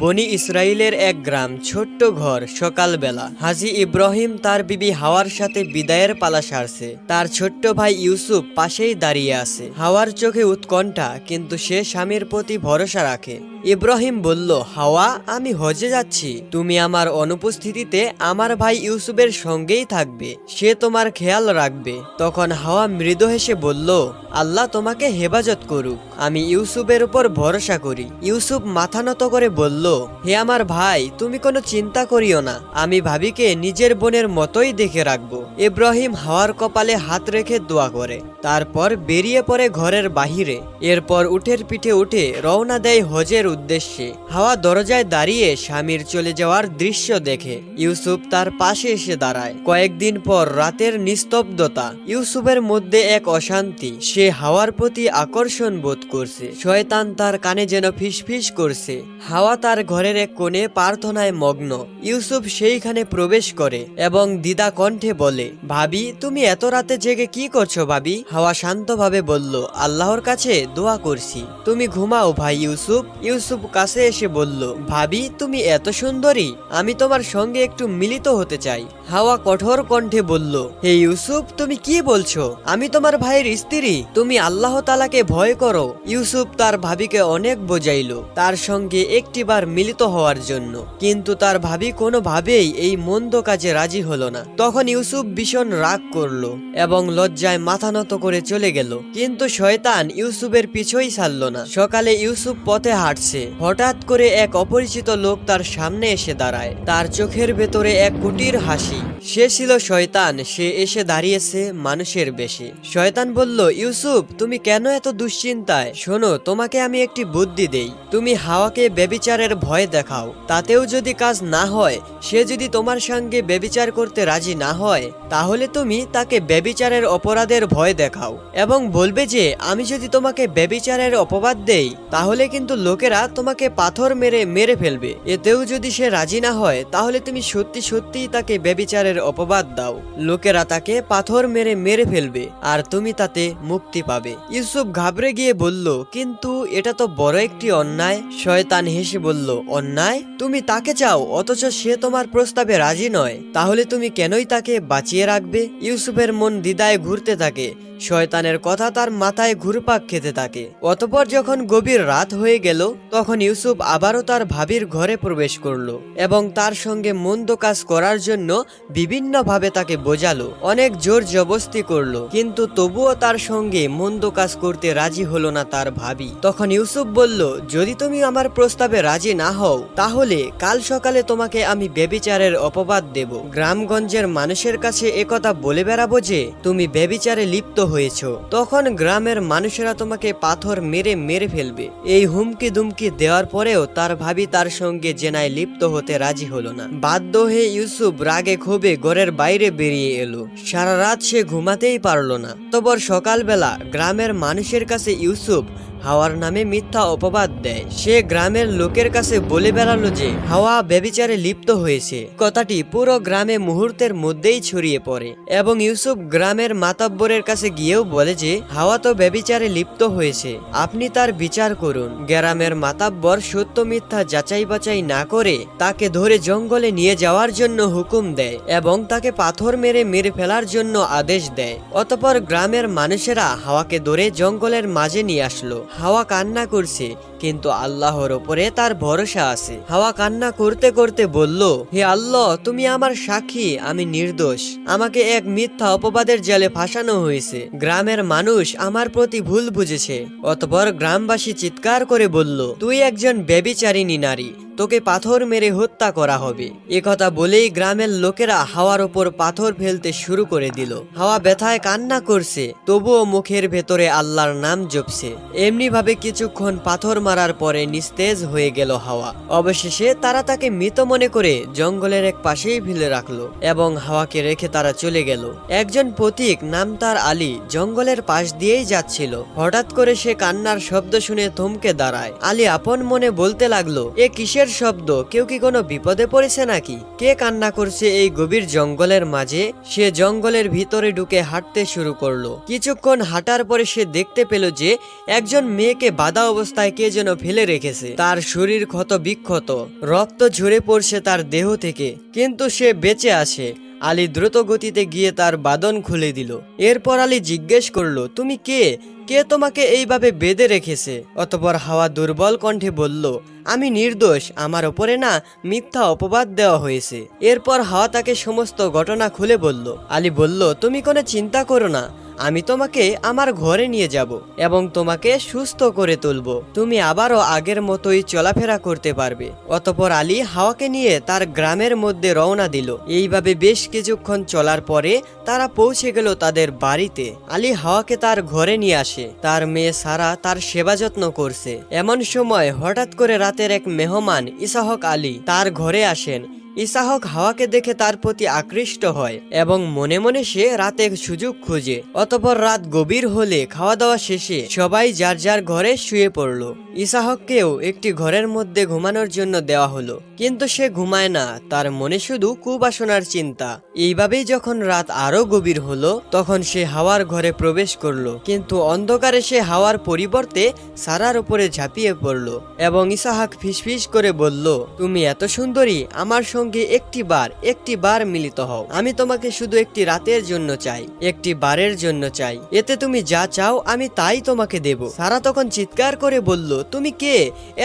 বনি ইসরায়েলের এক গ্রাম, ছোট্ট ঘর, সকালবেলা। হাজি ইব্রাহিম তার বিবি হাওয়ার সাথে বিদায়ের পালা সারছে। তার ছোট্ট ভাই ইউসুফ পাশেই দাঁড়িয়ে আছে। হাওয়ার চোখে উৎকণ্ঠা, কিন্তু সে স্বামীর প্রতি ভরসা রাখে। ইব্রাহিম বলল, হাওয়া, আমি হজে যাচ্ছি। তুমি আমার অনুপস্থিতিতে আমার ভাই ইউসুফের সঙ্গেই থাকবে। সে তোমার খেয়াল রাখবে। তখন হাওয়া মৃদু হেসে বলল, আল্লাহ তোমাকে হেফাজত করুক। আমি ইউসুফের উপর ভরসা করি। ইউসুফ মাথা নত করে বলল হে আমার ভাই, তুমি কোনো চিন্তা করিও না। আমি ভাবিকে নিজের বোনের মতোই দেখে রাখব। ইব্রাহিম হাওয়ার কপালে হাত রেখে দোয়া করে। তারপর বেরিয়ে পড়ে ঘরের বাহিরে। এরপর উঠের পিঠে উঠে রওনা দেয় হজের উদ্দেশ্যে। হাওয়া দরজায় দাঁড়িয়ে স্বামীর চলে যাওয়ার দৃশ্য দেখে। ইউসুফ তার পাশে এসে দাঁড়ায়। কয়েকদিন পর রাতের নিস্তব্ধতা। ইউসুফের মধ্যে এক অশান্তি। সে হাওয়ার প্রতি আকর্ষণ বোধ করছে। শয়তান তার কানে যেন ফিসফিস করছে। হাওয়া তার ঘরের এক কোণে প্রার্থনায় মগ্ন। ইউসুফ সেইখানে প্রবেশ করে এবং দিদা কণ্ঠে বলে, ভাবি, তুমি এত রাতে জেগে কি করছ ভাবি? হাওয়া শান্তভাবে বলল, আল্লাহর কাছে দোয়া করছি। তুমি ঘুমাও ভাই ইউসুফ। ইউসুফ কাছে এসে বলল, ভাবি, তুমি এত সুন্দরী, আমি তোমার সঙ্গে একটু মিলিত হতে চাই। হাওয়া কঠোর কণ্ঠে বলল, হে ইউসুফ, তুমি কি বলছো? আমি তোমার ভাইয়ের স্ত্রী, তুমি আল্লাহ তালাকে ভয় করো। ইউসুফ তার ভাবিকে অনেক বোঝাইল। তার সঙ্গে একটিবার মিলিত হওয়ার জন্য। কিন্তু তার ভাবি কোনোভাবেই এই মন্দ কাজে রাজি হলো না। তখন ইউসুফ ভীষণ রাগ করল এবং লজ্জায় মাথা নত করে চলে গেল। কিন্তু শয়তান ইউসুফের পিছই ছাড়লো না। সকালে ইউসুফ পথে হাঁটছে। হঠাৎ করে এক অপরিচিত লোক তার সামনে এসে দাঁড়ায়। তার চোখের ভেতরে এক কুটির হাসি। সে ছিল শয়তান। সে এসে দাঁড়িয়েছে মানুষের বেশে। শয়তান বলল, ইউসুফ, তুমি কেন এত দুশ্চিন্তায়? শোনো, তোমাকে আমি একটি বুদ্ধি দেই। তুমি হাওয়াকে বেবিচারের ভয় দেখাও। তাতেও যদি কাজ না হয়, সে যদি তোমার সঙ্গে বেবিচার করতে রাজি না হয়, তাহলে তুমি তাকে বেবিচারের অপরাধের ভয় দেখাও এবং বলবে যে, আমি যদি তোমাকে বেবিচারের অপবাদ দেই, তাহলে কিন্তু লোকেরা তোমাকে পাথর মেরে মেরে ফেলবে। এতেও যদি সে রাজি না হয়, তাহলে তুমি সত্যি সত্যিই তাকে বেবিচারের অপবাদ দাও। লোকেরা তাকে পাথর মেরে মেরে ফেলবে, আর তুমি তাতে মুক্তি পাবে। ইউসুফ ঘাবড়ে গিয়ে বলল, কিন্তু এটা তো বড় একটি অন্যায়। শয়তান হেসে বলল, অন্যায়? তুমি তাকে চাও, অথচ সে তোমার প্রস্তাবে রাজি নয়। তাহলে তুমি কেনই তাকে বাঁচিয়ে রাখবে? ইউসুফের মন দ্বিধায় ঘুরতে থাকে। শয়তানের কথা তার মাথায় ঘুরপাক খেতে থাকে। অতপর যখন গভীর রাত হয়ে গেল, তখন ইউসুফ আবারও তার ভাবির ঘরে প্রবেশ করল এবং তার সঙ্গে মন্দ কাজ করার জন্য বিভিন্নভাবে তাকে বোঝালো, অনেক জোর জবস্তি করল। কিন্তু তবুও তার সঙ্গে মন্দ কাজ করতে রাজি হলো না তার ভাবি। তখন ইউসুফ বলল, যদি তুমি আমার প্রস্তাবে রাজি না হও, তাহলে কাল সকালে তোমাকে আমি বেবিচারের অপবাদ দেব। গ্রামগঞ্জের মানুষের কাছে একথা বলে বেড়াবো যে, তুমি বেবিচারে লিপ্ত হয়েছ। তখন গ্রামের মানুষেরা তোমাকে পাথর মেরে মেরে ফেলবে। এই হুমকি দুমকি দেওয়ার পরেও তার ভাবি তার সঙ্গে জেনায় লিপ্ত হতে রাজি হলো না। বাধ্য হয়ে ইউসুফ রাগে ক্ষোভে ঘরের বাইরে বেরিয়ে এলো। সারা রাত সে ঘুমাতেই পারল না। তবর সকালবেলা গ্রামের মানুষের কাছে ইউসুফ হাওয়ার নামে মিথ্যা অপবাদ দেয়। সে গ্রামের লোকের কাছে বলে বেড়ালো যে, হাওয়া বেবিচারে লিপ্ত হয়েছে। কথাটি পুরো গ্রামে মুহূর্তের মধ্যেই ছড়িয়ে পড়ে এবং ইউসুফ গ্রামের মাতাব্বরের কাছে গিয়েও বলে যে, হাওয়া তো বেবিচারে লিপ্ত হয়েছে। আপনি তার বিচার করুন। গ্রামের মাতাব্বর সত্য মিথ্যা যাচাই বাছাই না করে তাকে ধরে জঙ্গলে নিয়ে যাওয়ার জন্য হুকুম দেয় এবং তাকে পাথর মেরে মেরে ফেলার জন্য আদেশ দেয়। অতপর গ্রামের মানুষেরা হাওয়াকে ধরে জঙ্গলের মাঝে নিয়ে আসলো। হাওয়া কান্না করছে, কিন্তু আল্লাহর ওপরে তার ভরসা আছে। হাওয়া কান্না করতে করতে বলল, হে আল্লাহ, তুমি আমার সাক্ষী, আমি নির্দোষ। আমাকে এক মিথ্যা অপবাদের জালে ফাঁসানো হয়েছে। গ্রামের মানুষ আমার প্রতি ভুল বুঝেছে। অতপর গ্রামবাসী চিৎকার করে বলল, তুই একজন ব্যবিচারিণী নারী। তোকে পাথর মেরে হত্যা করা হবে। একথা বলেই গ্রামের লোকেরা হাওয়ার ওপর পাথর ফেলতে শুরু করে দিল। হাওয়া ব্যথায় কান্না করছে, তবুও মুখের ভেতরে আল্লাহর নাম জপছে। এমনি ভাবে কিছুক্ষণ পাথর মারার পরে নিস্তেজ হয়ে গেল হাওয়া। অবশেষে তারা তাকে মৃত মনে করে জঙ্গলের এক পাশেই ফেলে রাখল এবং হাওয়াকে রেখে তারা চলে গেল। একজন পথিক নাম তার আলী জঙ্গলের পাশ দিয়েই যাচ্ছিল। হঠাৎ করে সে কান্নার শব্দ শুনে থমকে দাঁড়ায়। আলী আপন মনে বলতে লাগল, এ কিসের কিসের শব্দ। কেউ কি কোনো বিপদে পড়েছে নাকি? কে কান্না করছে এই গভীর জঙ্গলের মাঝে? সে জঙ্গলের ভিতরে ঢুকে হাঁটতে শুরু করল। কিছুক্ষণ হাঁটার পরে সে দেখতে পেল যে, একজন মেয়েকে বাধা অবস্থায় কে যেন ফেলে রেখেছে। তার শরীর ক্ষত বিক্ষত। রক্ত ঝরে পড়ছে তার দেহ থেকে। কিন্তু সে বেঁচে আছে। আলী দ্রুত গতিতে গিয়ে তার বাদন খুলে দিল। এরপর আলী জিজ্ঞেস করল, তুমি কে? কে তোমাকে এইভাবে বেঁধে রেখেছে? অতপর হাওয়া দুর্বল কণ্ঠে বলল আমি নির্দোষ, আমার ওপরে না মিথ্যা অপবাদ দেওয়া হয়েছে। এরপর হাওয়া তাকে সমস্ত ঘটনা খুলে বলল, আলী বলল, তুমি কোনো চিন্তা করো না, আমি তোমাকে আমার ঘরে নিয়ে যাব এবং তোমাকে সুস্থ করে তুলব। তুমি আবারও আগের মতোই চলাফেরা করতে পারবে। অতপর আলী হাওয়াকে নিয়ে তার গ্রামের মধ্যে রওনা দিল। এইভাবে বেশ কিছুক্ষণ চলার পরে তারা পৌঁছে গেল তাদের বাড়িতে। আলী হাওয়াকে তার ঘরে নিয়ে আসে। তার মেয়ে সারা তার সেবা যত্ন করছে। এমন সময় হঠাৎ করে রাতের এক মেহমান ইসাহক আলী তার ঘরে আসেন। ইসাহক হাওয়াকে দেখে তার প্রতি আকৃষ্ট হয় এবং মনে মনে সে রাতে সুযোগ খুঁজে। অতপর রাত গভীর হলে খাওয়া দাওয়া শেষে সবাই যার যার ঘরে শুয়ে পড়ল। ইসাহককেও একটি ঘরের মধ্যে ঘুমানোর জন্য দেওয়া হলো। কিন্তু সে ঘুমায় না, তার মনে শুধু কুবাসনার চিন্তা। এইভাবেই যখন রাত আরও গভীর হলো, তখন সে হাওয়ার ঘরে প্রবেশ করল। কিন্তু অন্ধকারে সে হাওয়ার পরিবর্তে সারার উপরে ঝাঁপিয়ে পড়ল এবং ইসাহাক ফিসফিস করে বলল, তুমি এত সুন্দরী, আমার সঙ্গে একটি বার একটি বার মিলিত হও। আমি তোমাকে শুধু একটি রাতের জন্য চাই, একটি বারের জন্য চাই। এতে তুমি যা চাও আমি তাই তোমাকে দেব। সারা তখন চিৎকার করে বলল, তুমি কে?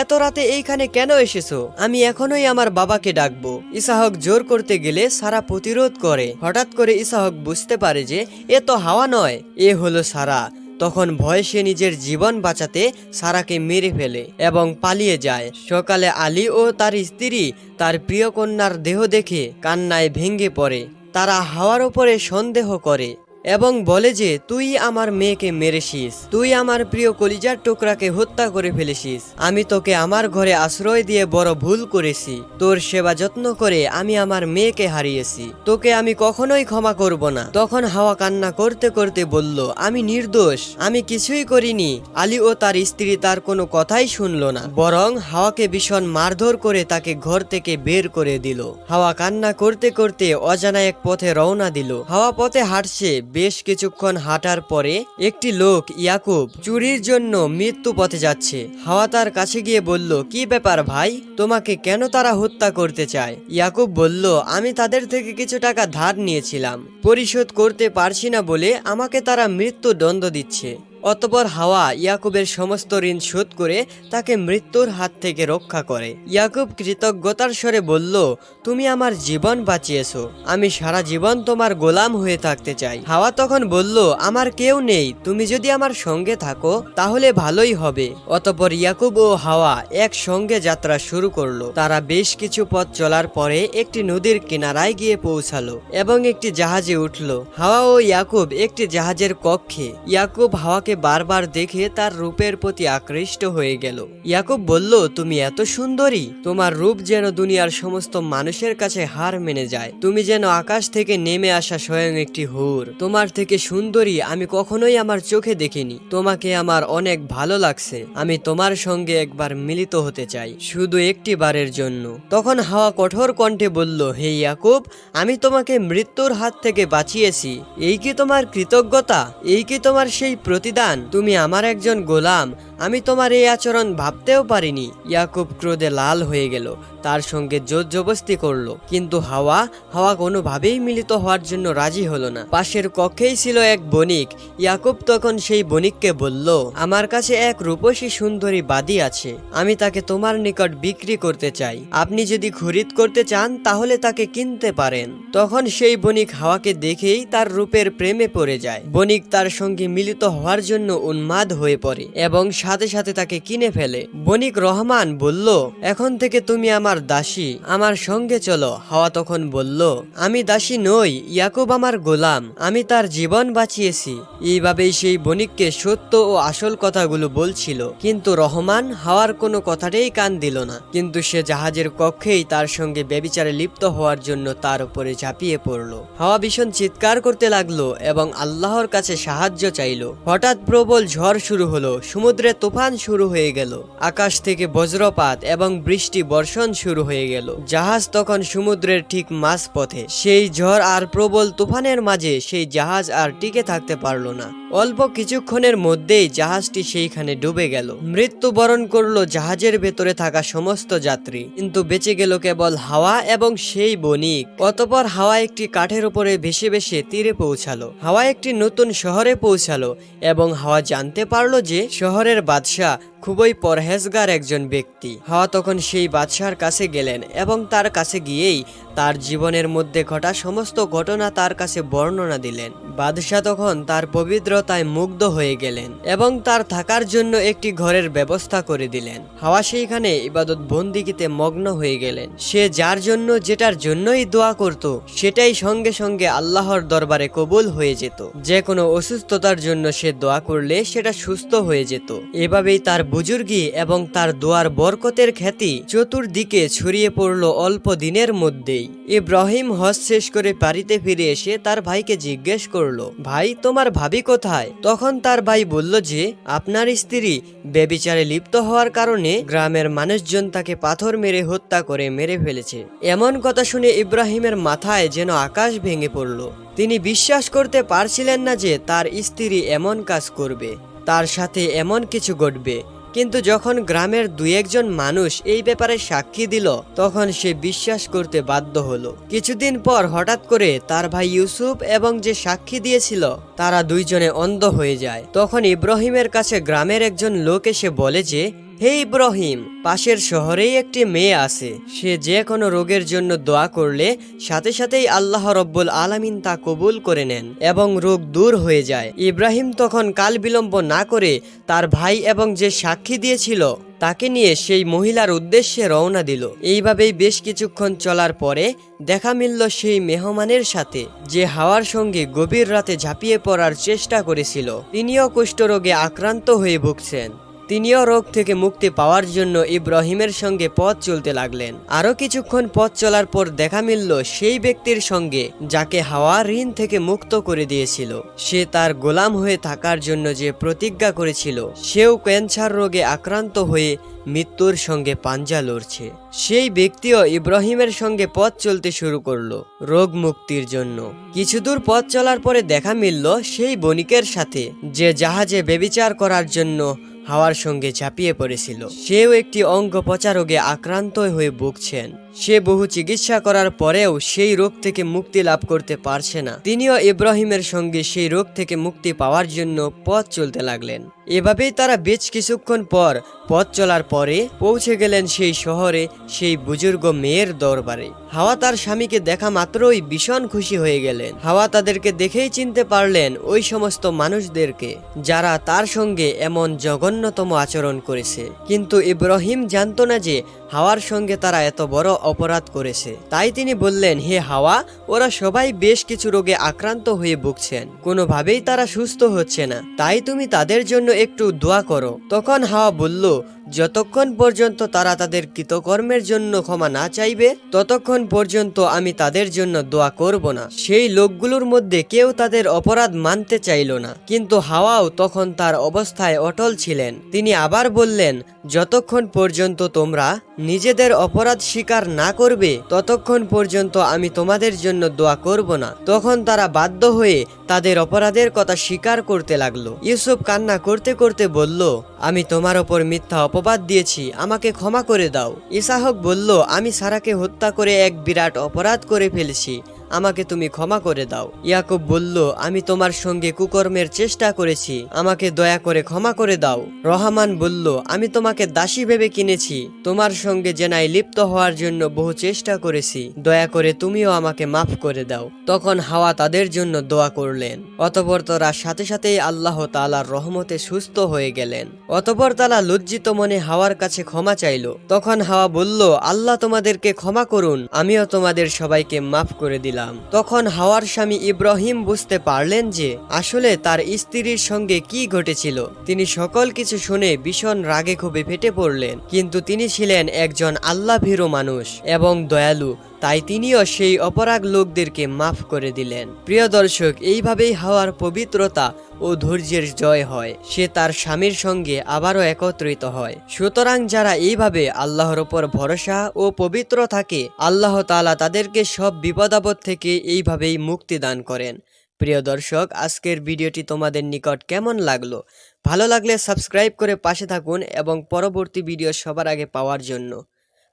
এত রাতে এইখানে কেন এসেছ? আমি এখনোই আমার বাবাকে ডাকবো। ইসাহক জোর করতে গেলে সারা প্রতিরোধ করে। হঠাৎ করে ইসাহক বুঝতে পারে যে, এ তো হাওয়া নয়, এ হলো সারা। তখন ভয়ে সে নিজের জীবন বাঁচাতে সারাকে মেরে ফেলে এবং পালিয়ে যায়। সকালে আলী ও তার স্ত্রী তার প্রিয় কন্যার দেহ দেখে কান্নায় ভেঙে পড়ে। তারা হাওয়ার উপরে সন্দেহ করে। এবং বলে যে, তুই আমার মেয়েকে মেরেছিস। তুই আমার প্রিয় কলিজার টুকরাকে হত্যা করে ফেলেছিস। আমি তোকে আমার ঘরে আশ্রয় দিয়ে বড় ভুল করেছি। তোর সেবা যত্ন করে আমি আমার মেয়েকে হারিয়েছি। তোকে আমি কখনোই ক্ষমা করব না। তখন হাওয়া কান্না করতে করতে বলল, আমি নির্দোষ। আমি কিছুই করিনি। আলী ও তার স্ত্রী তার কোনো কথাই শুনল না। বরং হাওয়াকে ভীষণ মারধর করে তাকে ঘর থেকে বের করে দিল। হাওয়া কান্না করতে করতে অজানা এক পথে রওনা দিল। হাওয়া পথে হাঁটছে। বেশ কিছুক্ষণ হাঁটার পরে একটি লোক ইয়াকুব চুরির জন্য মৃত্যু পথে যাচ্ছে। হাওয়া তার কাছে গিয়ে বলল, কি ব্যাপার ভাই? তোমাকে কেন তারা হত্যা করতে চায়? ইয়াকুব বলল, আমি তাদের থেকে কিছু টাকা ধার নিয়েছিলাম। পরিশোধ করতে পারছি না বলে আমাকে তারা মৃত্যু দ্বন্দ্ব দিচ্ছে। অতপর হাওয়া ইয়াকুবের সমস্ত ঋণ শোধ করে তাকে মৃত্যুর হাত থেকে রক্ষা করে। ইয়াকুব কৃতজ্ঞতার স্বরে বলল, তুমি আমার জীবন বাঁচিয়েছো। আমি সারা জীবন তোমার গোলাম হয়ে থাকতে চাই। হাওয়া তখন বলল, আমার কেউ নেই। তুমি যদি আমার সঙ্গে থাকো, তাহলে ভালোই হবে। অতপর ইয়াকুব ও হাওয়া একসঙ্গে যাত্রা শুরু করল। তারা বেশ কিছু পথ চলার পরে একটি নদীর কিনারায় গিয়ে পৌঁছালো এবং একটি জাহাজে উঠল। হাওয়া ও ইয়াকুব একটি জাহাজের কক্ষে। ইয়াকুব হাওয়াকে বারবার দেখে তার রূপের প্রতি আকৃষ্ট হয়ে গেল। ইয়াকুব বলল, তুমি এত সুন্দরী। তোমার রূপ যেন দুনিয়ার সমস্ত মানুষের কাছে হার মেনে যায়। তুমি যেন আকাশ থেকে নেমে আসা স্বয়ং একটি হুর। তোমার থেকে সুন্দরী আমি কখনোই আমার চোখে দেখিনি। তোমাকে আমার অনেক ভালো লাগছে। আমি তোমার সঙ্গে একবার মিলিত হতে চাই, শুধু একটি বারের জন্য। তখন হাওয়া কঠোর কণ্ঠে বলল, হে ইয়াকুব, আমি তোমাকে মৃত্যুর হাত থেকে বাঁচিয়েছি। এই কি তোমার কৃতজ্ঞতা? এই কি তোমার সেই প্রতিদান? তুমি আমার একজন গোলাম। আমি তোমার এই আচরণ ভাবতেও পারিনি। ইয়াকুব ক্রোধে লাল হয়ে গেল, তার সঙ্গে জোর জবস্তি করল। কিন্তু হাওয়া হাওয়া কোনোভাবেই মিলিত হওয়ার জন্য রাজি হলো না। পাশের কক্ষেই ছিল এক বণিক। ইয়াকুব তখন সেই বণিককে বলল, আমার কাছে এক রূপসী সুন্দরী বাদী আছে। আমি তাকে তোমার নিকট বিক্রি করতে চাই। আপনি যদি খরিদ করতে চান, তাহলে তাকে কিনতে পারেন। তখন সেই বণিক হাওয়াকে দেখেই তার রূপের প্রেমে পড়ে যায়। বণিক তার সঙ্গে মিলিত হওয়ার জন্য উন্মাদ হয়ে পড়ে এবং সাথে সাথে তাকে কিনে ফেলে। বণিক রহমান বলল, এখন থেকে তুমি আমার দাসী, আমার সঙ্গে চলো। হাওয়া তখন বলল, আমি দাসী নই, ইয়াকুব আমার গোলাম, আমি তার জীবন বাঁচিয়েছি। এইভাবেই সেই বণিককে সত্য ও আসল কথাগুলো বলছিল। কিন্তু রহমান হাওয়ার কোনো কথাটাই কান দিল না। কিন্তু সে জাহাজের কক্ষেই তার সঙ্গে বেবিচারে লিপ্ত হওয়ার জন্য তার উপরে ঝাঁপিয়ে পড়ল। হাওয়া ভীষণ চিৎকার করতে লাগল এবং আল্লাহর কাছে সাহায্য চাইলো। হঠাৎ প্রবল ঝড় শুরু হলো। সমুদ্রে তুফান শুরু হয়ে গেল। আকাশ থেকে বজ্রপাত এবং বৃষ্টি বর্ষণ শুরু হয়ে গেল। জাহাজ তখন সমুদ্রের ঠিক মাঝপথে। সেই ঝড় আর প্রবল তুফানের মাঝে সেই জাহাজ আর টিকে থাকতে পারল না। অল্প কিছুক্ষণের মধ্যেই জাহাজটি সেইখানে ডুবে গেল। মৃত্যুবরণ করল জাহাজের ভেতরে থাকা সমস্ত যাত্রী। কিন্তু বেঁচে গেল কেবল হাওয়া এবং সেই বণিক। অতপর হাওয়া একটি কাঠের উপরে ভেসে ভেসে তীরে পৌঁছালো। হাওয়া একটি নতুন শহরে পৌঁছালো এবং হাওয়া জানতে পারল যে শহরের বাদশাহ খুবই পরহেজগার একজন ব্যক্তি। হাওয়া তখন সেই বাদশার কাছে গেলেন এবং তার কাছে গিয়েই তার জীবনের মধ্যে ঘটা সমস্ত ঘটনা তার কাছে বর্ণনা দিলেন। বাদশাহ তখন তার পবিত্রতায় মুগ্ধ হয়ে গেলেন এবং তার থাকার জন্য একটি ঘরের ব্যবস্থা করে দিলেন। হাওয়া সেইখানে ইবাদত বন্দিগিতে মগ্ন হয়ে গেলেন। সে যার জন্য যেটার জন্যই দোয়া করত, সেটাই সঙ্গে সঙ্গে আল্লাহর দরবারে কবুল হয়ে যেত। যে কোনো অসুস্থতার জন্য সে দোয়া করলে সেটা সুস্থ হয়ে যেত। এভাবেই তার বুজুর্গি এবং তার দোয়ার বরকতের খ্যাতি চতুর্দিকে ছড়িয়ে পড়ল অল্প দিনের মধ্যেই। ইব্রাহিম হজ শেষ করে বাড়িতে ফিরে এসে তার ভাইকে জিজ্ঞেস করল, ভাই, তোমার ভাবি কোথায়? তখন তার ভাই বলল যে, আপনার স্ত্রী বেবিচারে লিপ্ত হওয়ার কারণে গ্রামের মানুষজন তাকে পাথর মেরে হত্যা করে মেরে ফেলেছে। এমন কথা শুনে ইব্রাহিমের মাথায় যেন আকাশ ভেঙে পড়ল। তিনি বিশ্বাস করতে পারছিলেন না যে তার স্ত্রী এমন কাজ করবে। তার সাথে এমন কিছু ঘটবে। কিন্তু যখন গ্রামের দুই একজন মানুষ এই ব্যাপারে সাক্ষী দিল, তখন সে বিশ্বাস করতে বাধ্য হলো। কিছুদিন পর হঠাৎ করে তার ভাই ইউসুফ এবং যে সাক্ষী দিয়েছিল, তারা দুইজনে অন্ধ হয়ে যায়। তখন ইব্রাহিমের কাছে গ্রামের একজন লোক এসে বলে যে হে ইব্রাহিম, পাশের শহরেই একটি মেয়ে আছে। সে যে কোনো রোগের জন্য দোয়া করলে সাথে সাথেই আল্লাহ রব্বুল আলামিন তা কবুল করে নেন এবং রোগ দূর হয়ে যায়। ইব্রাহিম তখন কাল বিলম্ব না করে তার ভাই এবং যে সাক্ষী দিয়েছিল, তাকে নিয়ে সেই মহিলার উদ্দেশ্যে রওনা দিল। এইভাবেই বেশ কিছুক্ষণ চলার পরে দেখা মিলল সেই মেহমানের সাথে, যে হাওয়ার সঙ্গে গভীর রাতে ঝাঁপিয়ে পড়ার চেষ্টা করেছিল। তিনিও কুষ্ঠরোগে আক্রান্ত হয়ে ভুগছেন। তিনিও রোগ থেকে মুক্তি পাওয়ার জন্য ইব্রাহিমের সঙ্গে পথ চলতে লাগলেন। আরও কিছুক্ষণ পথ চলার পর দেখা মিলল সেই ব্যক্তির সঙ্গে, যাকে হাওয়া ঋণ থেকে মুক্ত করে দিয়েছিল। সে তার গোলাম হয়ে থাকার জন্য যে প্রতিজ্ঞা করেছিল, সেও ক্যান্সার রোগে আক্রান্ত হয়ে মৃত্যুর সঙ্গে পাঞ্জা লড়ছে। সেই ব্যক্তিও ইব্রাহিমের সঙ্গে পথ চলতে শুরু করল, রোগ মুক্তির জন্য। কিছু দূর পথ চলার পরে দেখা মিলল সেই বণিকের সাথে, যে জাহাজে বেবিচার করার জন্য হাওয়ার সঙ্গে ঝাঁপিয়ে পড়েছিল। সেও একটি অঙ্গ পচা রোগে আক্রান্ত হয়ে ভুগছেন। সে বহু চিকিৎসা করার পরেও সেই রোগ থেকে মুক্তি লাভ করতে পারছে না। তিনিও ইব্রাহিমের সঙ্গে সেই রোগ থেকে মুক্তি পাওয়ার জন্য পথ চলতে লাগলেন। এভাবেই তারা বেশ কিছুক্ষণ পর পথ চলার পরে পৌঁছে গেলেন সেই শহরে সেই বুজুর্গ মেয়ের দরবারে। হাওয়া তার স্বামীকে দেখা মাত্রই ভীষণ খুশি হয়ে গেলেন। হাওয়া তাদেরকে দেখেই চিনতে পারলেন ওই সমস্ত মানুষদেরকে, যারা তার সঙ্গে এমন জঘন্যতম আচরণ করেছে। কিন্তু ইব্রাহিম জানত না যে হাওয়ার সঙ্গে তারা এত বড় অপরাধ করেছে। তাই তিনি বললেন, হে হাওয়া, ওরা সবাই বেশ কিছু রোগে আক্রান্ত হয়ে ভুগছেন। কোনোভাবেই তারা সুস্থ হচ্ছে না। তাই তুমি তাদের জন্য একটু দোয়া করো। তখন হাওয়া বলল যতক্ষণ পর্যন্ত তারা তাদের কৃতকর্মের জন্য ক্ষমা না চাইবে, ততক্ষণ পর্যন্ত আমি তাদের জন্য দোয়া করব না। সেই লোকগুলোর মধ্যে কেউ তাদের অপরাধ মানতে চাইল না। কিন্তু হাওয়াও তখন তার অবস্থায় অটল ছিলেন। তিনি আবার বললেন, যতক্ষণ পর্যন্ত তোমরা নিজেদের অপরাধ স্বীকার না করবে, ততক্ষণ পর্যন্ত আমি তোমাদের জন্য দোয়া করব না। তখন তারা বাধ্য হয়ে তাদের অপরাধের কথা স্বীকার করতে লাগল। ইউসুফ কান্না করতে করতে বলল, আমি তোমার ওপর মিথ্যা অপবাদ দিয়েছি, আমাকে ক্ষমা করে দাও। ইসাহক বলল, আমি সারাকে হত্যা করে এক বিরাট অপরাধ করে ফেলেছি। আমাকে তুমি ক্ষমা করে দাও। ইয়াকুব বলল, আমি তোমার সঙ্গে কুকর্মের চেষ্টা করেছি। আমাকে দয়া করে ক্ষমা করে দাও। রহমান বলল, আমি তোমাকে দাসী ভেবে কিনেছি। তোমার সঙ্গে জেনায় লিপ্ত হওয়ার জন্য বহু চেষ্টা করেছি। দয়া করে তুমিও আমাকে মাফ করে দাও। তখন হাওয়া তাদের জন্য দোয়া করলেন। অতপর তারা সাথে সাথেই আল্লাহ তালার রহমতে সুস্থ হয়ে গেলেন। অতপর তালা লজ্জিত মনে হাওয়ার কাছে ক্ষমা চাইল। তখন হাওয়া বলল, আল্লাহ তোমাদেরকে ক্ষমা করুন। আমিও তোমাদের সবাইকে মাফ করে দিলাম। তখন হাওয়ার স্বামী ইব্রাহিম বুঝতে পারলেন যে আসলে তার স্ত্রীর সঙ্গে কি ঘটেছিল। তিনি সকল কিছু শুনে ভীষণ রাগে ক্ষোভে ফেটে পড়লেন। কিন্তু তিনি ছিলেন একজন আল্লাহ ভীরু মানুষ এবং দয়ালু। তাই তিনিও সেই অপরাগ লোকদেরকে মাফ করে দিলেন। প্রিয় দর্শক, এইভাবেই হাওয়ার পবিত্রতা ও ধৈর্যের জয় হয়। সে তার স্বামীর সঙ্গে আবারও একত্রিত হয়। সুতরাং যারা এইভাবে আল্লাহর ওপর ভরসা ও পবিত্র থাকে, আল্লাহ তাআলা তাদেরকে সব বিপদাপদ থেকে এইভাবেই মুক্তি দান করেন। প্রিয় দর্শক, আজকের ভিডিওটি তোমাদের নিকট কেমন লাগল? ভালো লাগলে সাবস্ক্রাইব করে পাশে থাকুন এবং পরবর্তী ভিডিও সবার আগে পাওয়ার জন্য।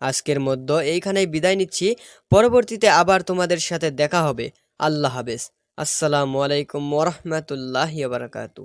আজকের মধ্যে এইখানেই বিদায় নিচ্ছি। পরবর্তীতে আবার তোমাদের সাথে দেখা হবে। আল্লাহ হাফেজ। আসসালামু আলাইকুম ওরহমতুল্লাহ বারাকাতু